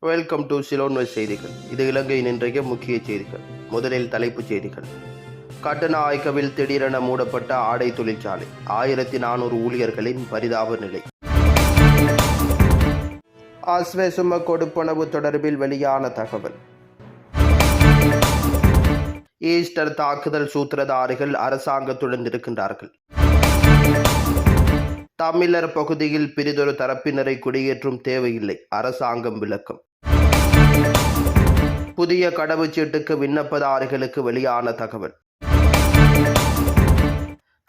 Welcome to சிலோன்வை செய்திகள் இது இலங்கையின் இன்றைய முக்கிய செய்திகள். முதலில் தலைப்புச் செய்திகள். கட்டநாயக்கவில் திடீரென மூடப்பட்ட ஆடை தொழிற்சாலை. ஆயிரத்தி நானூறு ஊழியர்களின் பரிதாப நிலை. ஆஸ்வேசும கொடுப்பனவு தொடர்பில் வெளியான தகவல். ஈஸ்டர் தாக்குதல் சூத்திரதாரிகள் அரசாங்கத்துடன் இருக்கின்றார்கள் தமிழர் பகுதியில் பிரிதொரு தரப்பினரை குடியேற்றும் தேவையில்லை. அரசாங்கம் விளக்கம். புதிய கடவுச்சீட்டுக்கு விண்ணப்பதாரிகளுக்கு வெளியான தகவல்.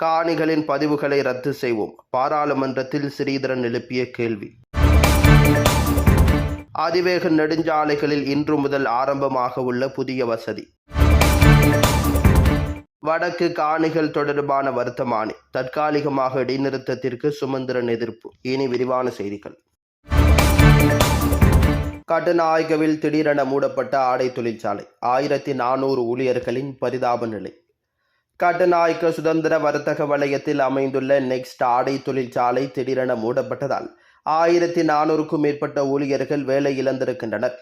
காணிகளின் பதிவுகளை ரத்து செய்வோம். பாராளுமன்றத்தில் ஸ்ரீதரன் எழுப்பிய கேள்வி. அதிவேக நெடுஞ்சாலைகளில் இன்று முதல் ஆரம்பமாக உள்ள புதிய வசதி. வடக்கு காணிகள் தொடர்பான வர்த்தமானி. தற்காலிகமாக இடைநிறுத்தத்திற்கு சுமந்திரன் எதிர்ப்பு. இனி விரிவான செய்திகள். கட்டுநாயகவில் திடீரென மூடப்பட்ட ஆடை தொழிற்சாலை. ஆயிரத்தி நானூறு ஊழியர்களின் பரிதாப நிலை. கட்டுநாயக்க சுதந்திர வர்த்தக வலயத்தில் அமைந்துள்ள நெக்ஸ்ட் ஆடை தொழிற்சாலை திடீரென மூடப்பட்டதால் ஆயிரத்தி நானூறுக்கும் மேற்பட்ட ஊழியர்கள் வேலை இழந்திருக்கின்றனர்.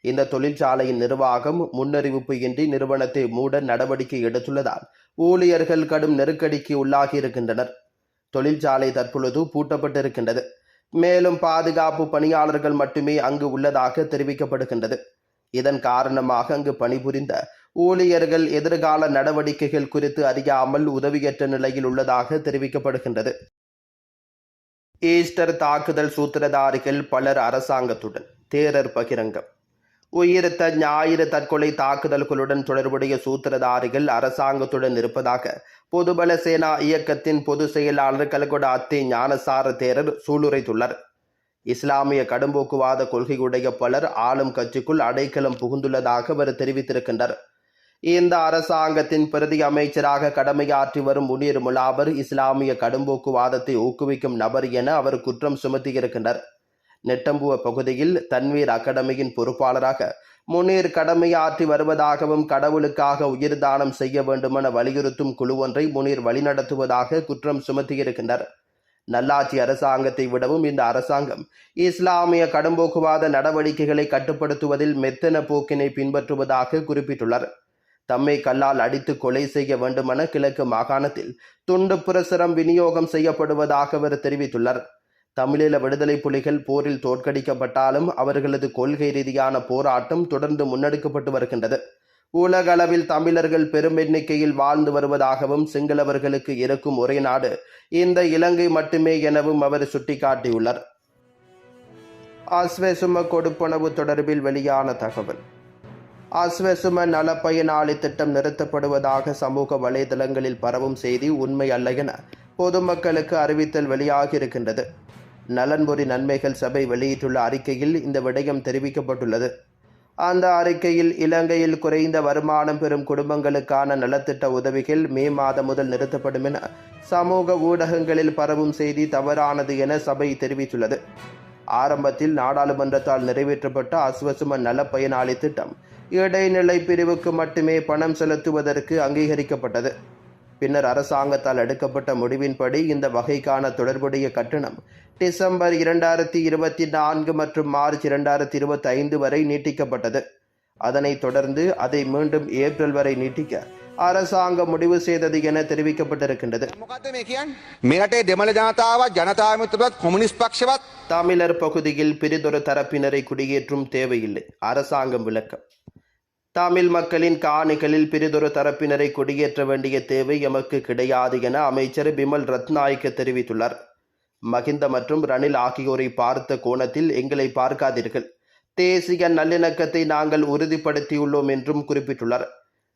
இந்த தொழிற்சாலையின் நிர்வாகம் முன்னறிவிப்பு இன்றி நிறுவனத்தை மூட நடவடிக்கை எடுத்துள்ளதால் ஊழியர்கள் கடும் நெருக்கடிக்கு உள்ளாகியிருக்கின்றனர். தொழிற்சாலை தற்பொழுது பூட்டப்பட்டிருக்கின்றது. மேலும் பாதுகாப்பு பணியாளர்கள் மட்டுமே அங்கு உள்ளதாக தெரிவிக்கப்படுகின்றது. இதன் காரணமாக அங்கு பணிபுரிந்த ஊழியர்கள் எதிர்கால நடவடிக்கைகள் குறித்து அறியாமல் உதவியற்ற நிலையில் உள்ளதாக தெரிவிக்கப்படுகின்றது. ஈஸ்டர் தாக்குதல் சூத்திரதாரிகள் பலர் அரசாங்கத்துடன் தேரர் பகிரங்கம். உயிரத்த ஞாயிறு தற்கொலை தாக்குதல்களுடன் தொடர்புடைய சூத்திரதாரிகள் அரசாங்கத்துடன் இருப்பதாக பொதுபல சேனா இயக்கத்தின் பொதுச் செயலாளர் கலகொட அத்தே ஞானசார தேரர் சூளுரைத்துள்ளார். இஸ்லாமிய கடும்போக்குவாத கொள்கையுடைய பலர் ஆளும் கட்சிக்குள் அடைக்கலம் புகுந்துள்ளதாக அவர் தெரிவித்திருக்கின்றார். இந்த அரசாங்கத்தின் பிரதி அமைச்சராக கடமையாற்றி வரும் முனீர் முலாபர் இஸ்லாமிய கடும்போக்குவாதத்தை ஊக்குவிக்கும் நபர் என அவர் குற்றம் சுமத்தியிருக்கின்றார். நெட்டம்புவ பகுதியில் தன்வீர் அகாடமியின் பொறுப்பாளராக முன்னேர் கடமையாற்றி வருவதாகவும் கடவுளுக்காக உயிர் தானம் செய்ய வேண்டுமென வலியுறுத்தும் குழு ஒன்றை முனீர் வழிநடத்துவதாக குற்றம் சுமத்தியிருக்கின்றனர். நல்லாட்சி அரசாங்கத்தை விடவும் இந்த அரசாங்கம் இஸ்லாமிய கடும்போக்குவாத நடவடிக்கைகளை கட்டுப்படுத்துவதில் மெத்தன போக்கினை பின்பற்றுவதாக குறிப்பிட்டுள்ளார் தம்மை கல்லால் அடித்து கொலை செய்ய வேண்டுமென கிழக்கு மாகாணத்தில் துண்டு பிரசுரம் விநியோகம் செய்யப்படுவதாக அவர் தெரிவித்துள்ளார். தமிழீழ விடுதலை புலிகள் போரில் தோற்கடிக்கப்பட்டாலும் அவர்களது கொள்கை ரீதியான போராட்டம் தொடர்ந்து முன்னெடுக்கப்பட்டு வருகின்றது. உலக அளவில் தமிழர்கள் பெரும் எண்ணிக்கையில் வாழ்ந்து வருவதாகவும் சிங்களவர்களுக்கு இருக்கும் ஒரே நாடு இந்த இலங்கை மட்டுமே எனவும் அவர் சுட்டிக்காட்டியுள்ளார். ஆஸ்வேசும கொடுப்பனவு தொடர்பில் வெளியான தகவல். ஆஸ்வசும நலப்பயனாளி திட்டம் நிறுத்தப்படுவதாக சமூக வலைதளங்களில் பரவும் செய்தி உண்மை அல்ல என பொதுமக்களுக்கு அறிவித்தல் வெளியாகியிருக்கின்றது. நலன்புரி நன்மைகள் சபை வெளியிட்டுள்ள அறிக்கையில் இந்த விடயம் தெரிவிக்கப்பட்டுள்ளது. அந்த அறிக்கையில் இலங்கையில் குறைந்த வருமானம் பெறும் குடும்பங்களுக்கான நலத்திட்ட உதவிகள் மே மாதம் முதல் நிறுத்தப்படும் என சமூக ஊடகங்களில் பரவும் செய்தி தவறானது என சபை தெரிவித்துள்ளது. ஆரம்பத்தில் நாடாளுமன்றத்தால் நிறைவேற்றப்பட்ட அஸ்வசும நல பயனாளி திட்டம் இடைநிலை பிரிவுக்கு மட்டுமே பணம் செலுத்துவதற்கு அங்கீகரிக்கப்பட்டது. பின்னர் அரசாங்கத்தால் எடுக்கப்பட்ட முடிவின்படி இந்த வகைக்கான தொடர்புடைய கட்டணம் டிசம்பர் இரண்டாயிரத்தி இருபத்தி நான்கு மற்றும் மார்ச் இரண்டாயிரத்தி இருபத்தி ஐந்து வரை நீட்டிக்கப்பட்டது. அதனைத் தொடர்ந்து அதை மீண்டும் ஏப்ரல் வரை நீட்டிக்க அரசாங்கம் முடிவு செய்தது என தெரிவிக்கப்பட்டிருக்கின்றது. தமிழர் பகுதியில் பிரிதொரு தரப்பினரை குடியேற்றும் தேவையில்லை. அரசாங்கம் விளக்கம். தமிழ் மக்களின் காணிகளில் பிரிதொரு தரப்பினரை குடியேற்ற வேண்டிய தேவை எமக்கு கிடையாது என அமைச்சர் பிமல் ரத்நாயக்க தெரிவித்துள்ளார். மகிந்த மற்றும் ரணில் ஆகியோரை பார்த்த கோணத்தில் எங்களை பார்க்காதீர்கள். தேசிய நல்லிணக்கத்தை நாங்கள் உறுதிப்படுத்தியுள்ளோம் என்றும் குறிப்பிட்டுள்ளார்.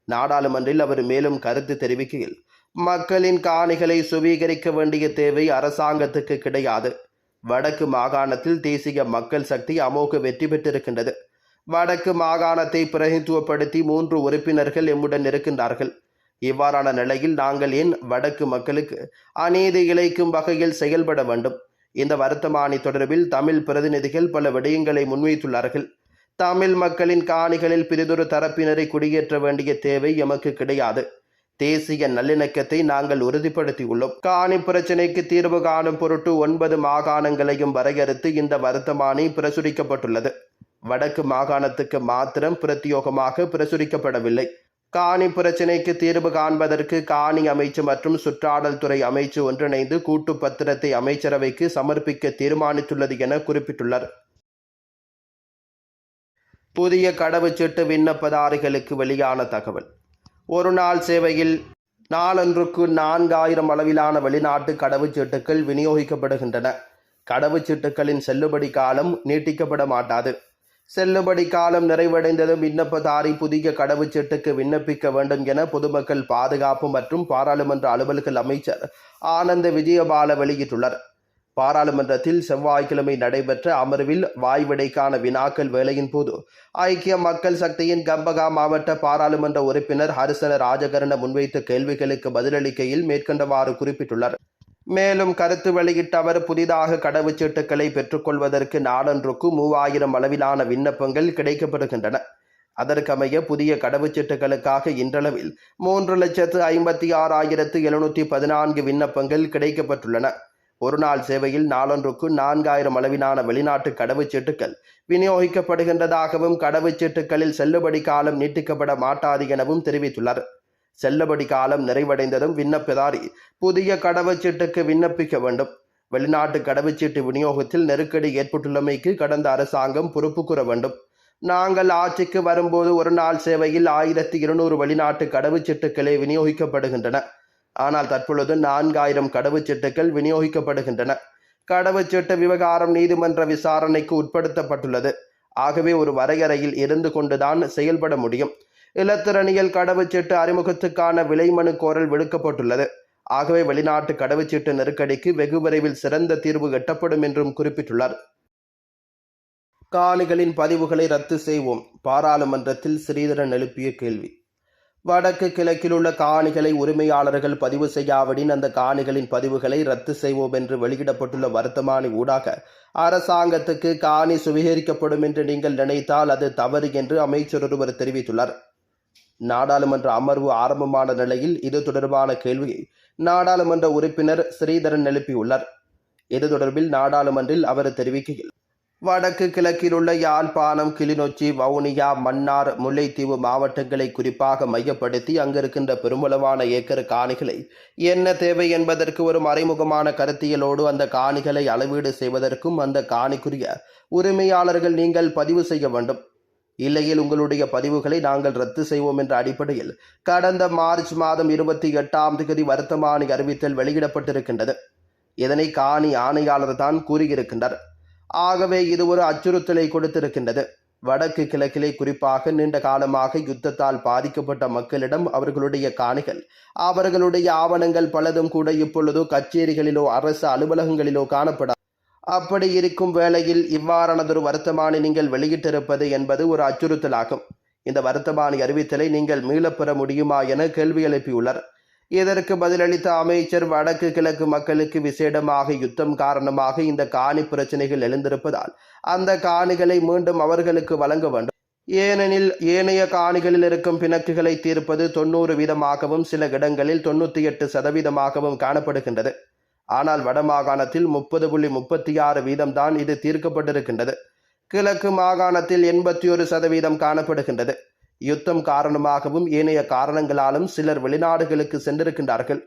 நாடாளுமன்றில் அவர் மேலும் கருத்து தெரிவிக்கையில் மக்களின் காணிகளை சுவீகரிக்க வேண்டிய தேவை அரசாங்கத்துக்கு கிடையாது. வடக்கு மாகாணத்தில் தேசிய மக்கள் சக்தி அமோக வெற்றி பெற்றிருக்கின்றது. வடக்கு மாகாணத்தை பிரதித்துவப்படுத்தி மூன்று உறுப்பினர்கள் எம்முடன் இருக்கின்றார்கள். இவ்வாறான நிலையில் நாங்கள் ஏன் வடக்கு மக்களுக்கு அநீதி இழைக்கும் வகையில் செயல்பட வேண்டும்? இந்த வருத்தமானி தொடர்பில் தமிழ் பிரதிநிதிகள் பல விடயங்களை முன்வைத்துள்ளார்கள். தமிழ் மக்களின் காணிகளில் பிரிதொரு தரப்பினரை குடியேற்ற வேண்டிய தேவை எமக்கு கிடையாது. தேசிய நல்லிணக்கத்தை நாங்கள் உறுதிப்படுத்தியுள்ளோம். காணி பிரச்சினைக்கு தீர்வு காணும் பொருட்டு ஒன்பது மாகாணங்களையும் வரையறுத்து இந்த வருத்தமானி பிரசுரிக்கப்பட்டுள்ளது. வடக்கு மாகாணத்துக்கு மாத்திரம் பிரத்யோகமாக பிரசுரிக்கப்படவில்லை. காணி பிரச்சினைக்கு தீர்வு காண்பதற்கு காணி அமைச்சு மற்றும் சுற்றாடல் துறை அமைச்சு ஒன்றிணைந்து கூட்டு பத்திரத்தை அமைச்சரவைக்கு சமர்ப்பிக்க தீர்மானித்துள்ளது என குறிப்பிட்டுள்ளார். புதிய கடவுச்சீட்டு விண்ணப்பதாரிகளுக்கு வெளியான தகவல். ஒரு நாள் சேவையில் நாளொன்றுக்கு நான்காயிரம் அளவிலான வெளிநாட்டு கடவுச்சீட்டுகள் விநியோகிக்கப்படுகின்றன. கடவுச்சீட்டுகளின் செல்லுபடி காலம் நீட்டிக்கப்பட மாட்டாது. செல்லுபடி காலம் நிறைவடைந்ததும் விண்ணப்பதாரி புதிய கடவுச்சீட்டுக்கு விண்ணப்பிக்க வேண்டும் என பொதுமக்கள் பாதுகாப்பு மற்றும் பாராளுமன்ற அலுவல்கள் அமைச்சர் ஆனந்த விஜயபால வெளியிட்டுள்ளார் பாராளுமன்றத்தில் செவ்வாய்க்கிழமை நடைபெற்ற அமர்வில் வாய்விடைக்கான வினாக்கள் வேலையின் போது ஐக்கிய மக்கள் சக்தியின் கம்பகா மாவட்ட பாராளுமன்ற உறுப்பினர் ஹரிசன ராஜகரண முன்வைத்த கேள்விகளுக்கு பதிலளிக்கையில் மேற்கண்டவாறு குறிப்பிட்டுள்ளார் மேலும் கருத்து வெளியிட்ட அவர் புதிதாக கடவுச்சீட்டுகளை பெற்றுக்கொள்வதற்கு நாடொன்றுக்கு மூவாயிரம் அளவிலான விண்ணப்பங்கள் கிடைக்கப்படுகின்றன. அதற்கமைய புதிய கடவுச்சீட்டுகளுக்காக இன்றளவில் மூன்று லட்சத்து ஐம்பத்தி ஆறாயிரத்து எழுநூற்றி பதினான்கு விண்ணப்பங்கள் கிடைக்கப்பட்டுள்ளன. ஒரு நாள் சேவையில் நாளொன்றுக்கு நான்காயிரம் அளவிலான வெளிநாட்டு கடவுச்சீட்டுகள் விநியோகிக்கப்படுகின்றதாகவும் கடவுச்சீட்டுகளில் செல்லுபடி காலம் நீட்டிக்கப்பட மாட்டாது எனவும் தெரிவித்துள்ளார் செல்லுபடி காலம் நிறைவடைந்ததும் விண்ணப்பதாரி புதிய கடவுச்சீட்டுக்கு விண்ணப்பிக்க வேண்டும். வெளிநாட்டு கடவுச்சீட்டு விநியோகத்தில் நெருக்கடி ஏற்பட்டுள்ளமைக்கு கடந்த அரசாங்கம் பொறுப்பு கூற வேண்டும். நாங்கள் ஆட்சிக்கு வரும்போது ஒரு நாள் சேவையில் ஆயிரத்தி இருநூறு வெளிநாட்டு கடவுச்சீட்டுகளே விநியோகிக்கப்படுகின்றன. ஆனால் தற்பொழுது நான்காயிரம் கடவுச்சீட்டுகள் விநியோகிக்கப்படுகின்றன. கடவுச்சீட்டு விவகாரம் நீதிமன்ற விசாரணைக்கு உட்படுத்தப்பட்டுள்ளது. ஆகவே ஒரு வரையறையில் இருந்து கொண்டுதான் செயல்பட முடியும். இலத்திரணியில் கடவுச்சீட்டு அறிமுகத்துக்கான விலைமனு கோரல் விடுக்கப்பட்டுள்ளது. ஆகவே வெளிநாட்டு கடவுச்சீட்டு நெருக்கடிக்கு வெகு விரைவில் சிறந்த தீர்வு எட்டப்படும் என்றும் குறிப்பிட்டுள்ளார். காணிகளின் பதிவுகளை ரத்து செய்வோம் பாராளுமன்றத்தில் ஸ்ரீதரன் எழுப்பிய கேள்வி. வடக்கு கிழக்கில் உள்ள காணிகளை உரிமையாளர்கள் பதிவு செய்யாவிடின் அந்த காணிகளின் பதிவுகளை ரத்து செய்வோம் என்று வெளியிடப்பட்டுள்ள வர்த்தமானி ஊடாக அரசாங்கத்துக்கு காணி சுவீகரிக்கப்படும் என்று நீங்கள் நினைத்தால் அது தவறு என்று அமைச்சர் ஒருவர் தெரிவித்துள்ளார். நாடாளுமன்ற அமர்வு ஆரம்பமான நிலையில் இது தொடர்பான கேள்வியை நாடாளுமன்ற உறுப்பினர் ஸ்ரீதரன் எழுப்பியுள்ளார். இது தொடர்பில் நாடாளுமன்றில் அவர் தெரிவிக்கையில் வடக்கு கிழக்கில் உள்ள யாழ்ப்பாணம் கிளிநொச்சி வவுனியா மன்னார் முல்லைத்தீவு மாவட்டங்களை குறிப்பாக மையப்படுத்தி அங்கிருக்கின்ற பெருமளவான ஏக்கர் காணிகளை என்ன தேவை என்பதற்கு ஒரு மறைமுகமான கருத்தியலோடு அந்த காணிகளை அளவீடு செய்வதற்கும் அந்த காணிக்குரிய உரிமையாளர்கள் நீங்கள் பதிவு செய்ய வேண்டும். இல்லையில் உங்களுடைய பதிவுகளை நாங்கள் ரத்து செய்வோம் என்ற அடிப்படையில் கடந்த மார்ச் மாதம் இருபத்தி எட்டாம் தேதி வர்த்தமானி அறிவித்தல் வெளியிடப்பட்டிருக்கின்றது. இதனை காணி ஆணையாளர் தான் கூறியிருக்கின்றார். ஆகவே இது ஒரு அச்சுறுத்தலை கொடுத்திருக்கின்றது. வடக்கு கிழக்கிலே குறிப்பாக நீண்ட காலமாக யுத்தத்தால் பாதிக்கப்பட்ட மக்களிடம் அவர்களுடைய காணிகள் அவர்களுடைய ஆவணங்கள் பலதும் கூட இப்பொழுது கச்சேரிகளிலோ அரசு அலுவலகங்களிலோ காணப்பட அப்படி இருக்கும் வேளையில் இவ்வாறானதொரு வருத்தமானி நீங்கள் வெளியிட்டிருப்பது என்பது ஒரு அச்சுறுத்தலாகும். இந்த வருத்தமானி அறிவித்தலை நீங்கள் மீளப்பெற முடியுமா என கேள்வி எழுப்பியுள்ளார். இதற்கு பதிலளித்த அமைச்சர் வடக்கு கிழக்கு மக்களுக்கு விசேடமாக யுத்தம் காரணமாக இந்த காணி பிரச்சனைகள் எழுந்திருப்பதால் அந்த காணிகளை மீண்டும் அவர்களுக்கு வழங்க வேண்டும். ஏனெனில் ஏனைய காணிகளில் இருக்கும் பிணக்குகளை தீர்ப்பது தொண்ணூறு வீதமாகவும் சில இடங்களில் தொண்ணூற்றி எட்டு சதவீதமாகவும் காணப்படுகின்றது. ஆனால் வடமாகாணத்தில் முப்பது புள்ளி முப்பத்தி ஆறு வீதம்தான் இது தீர்க்கப்பட்டிருக்கின்றது. கிழக்கு மாகாணத்தில் எண்பத்தி ஒரு சதவீதம் காணப்படுகின்றது. யுத்தம் காரணமாகவும் ஏனைய காரணங்களாலும் சிலர் வெளிநாடுகளுக்கு சென்றிருக்கின்றார்கள்.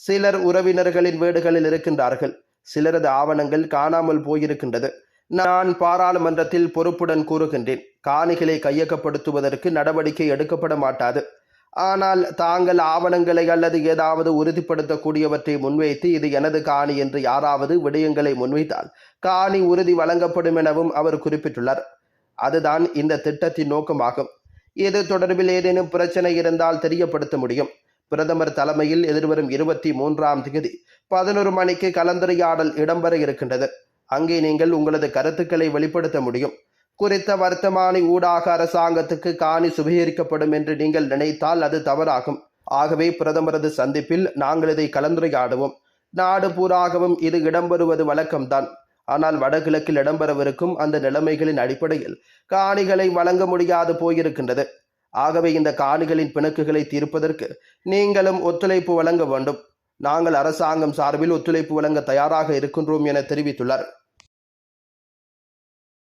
சிலர் உறவினர்களின் வீடுகளில் இருக்கின்றார்கள். சிலரது ஆவணங்கள் காணாமல் போயிருக்கின்றது. நான் பாராளுமன்றத்தில் பொறுப்புடன் கூறுகின்றேன். காணிகளை கையகப்படுத்துவதற்கு நடவடிக்கை எடுக்கப்பட மாட்டாது. ஆனால் தாங்கள் ஆவணங்களை அல்லது ஏதாவது உறுதிப்படுத்தக்கூடியவற்றை முன்வைத்து இது எனது காணி என்று யாராவது விடயங்களை முன்வைத்தால் காணி உறுதி வழங்கப்படும் எனவும் அவர் குறிப்பிட்டுள்ளார். அதுதான் இந்த திட்டத்தின் நோக்கமாகும். இது தொடர்பில் ஏதேனும் பிரச்சனை இருந்தால் தெரியப்படுத்த முடியும். பிரதமர் தலைமையில் எதிர்வரும் இருபத்தி மூன்றாம் தேதி பதினொரு மணிக்கு கலந்துரையாடல் இடம்பெற இருக்கின்றது. அங்கே நீங்கள் உங்களது கருத்துக்களை வெளிப்படுத்த முடியும். குறித்த வர்த்தமானி ஊடாக அரசாங்கத்துக்கு காணி சுபீகரிக்கப்படும் என்று நீங்கள் நினைத்தால் அது தவறாகும். ஆகவே பிரதமரது சந்திப்பில் நாங்கள் இதை கலந்துரையாடுவோம். நாடு பூராகவும் இது இடம்பெறுவது வழக்கம்தான். ஆனால் வடகிழக்கில் இடம்பெறவிருக்கும் அந்த நிலைமைகளின் அடிப்படையில் காணிகளை வழங்க முடியாது போயிருக்கின்றது. ஆகவே இந்த காணிகளின் பிணக்குகளை தீர்ப்பதற்கு நீங்களும் ஒத்துழைப்பு வழங்க வேண்டும். நாங்கள் அரசாங்கம் சார்பில் ஒத்துழைப்பு வழங்க தயாராக இருக்கின்றோம் என தெரிவித்துள்ளார்.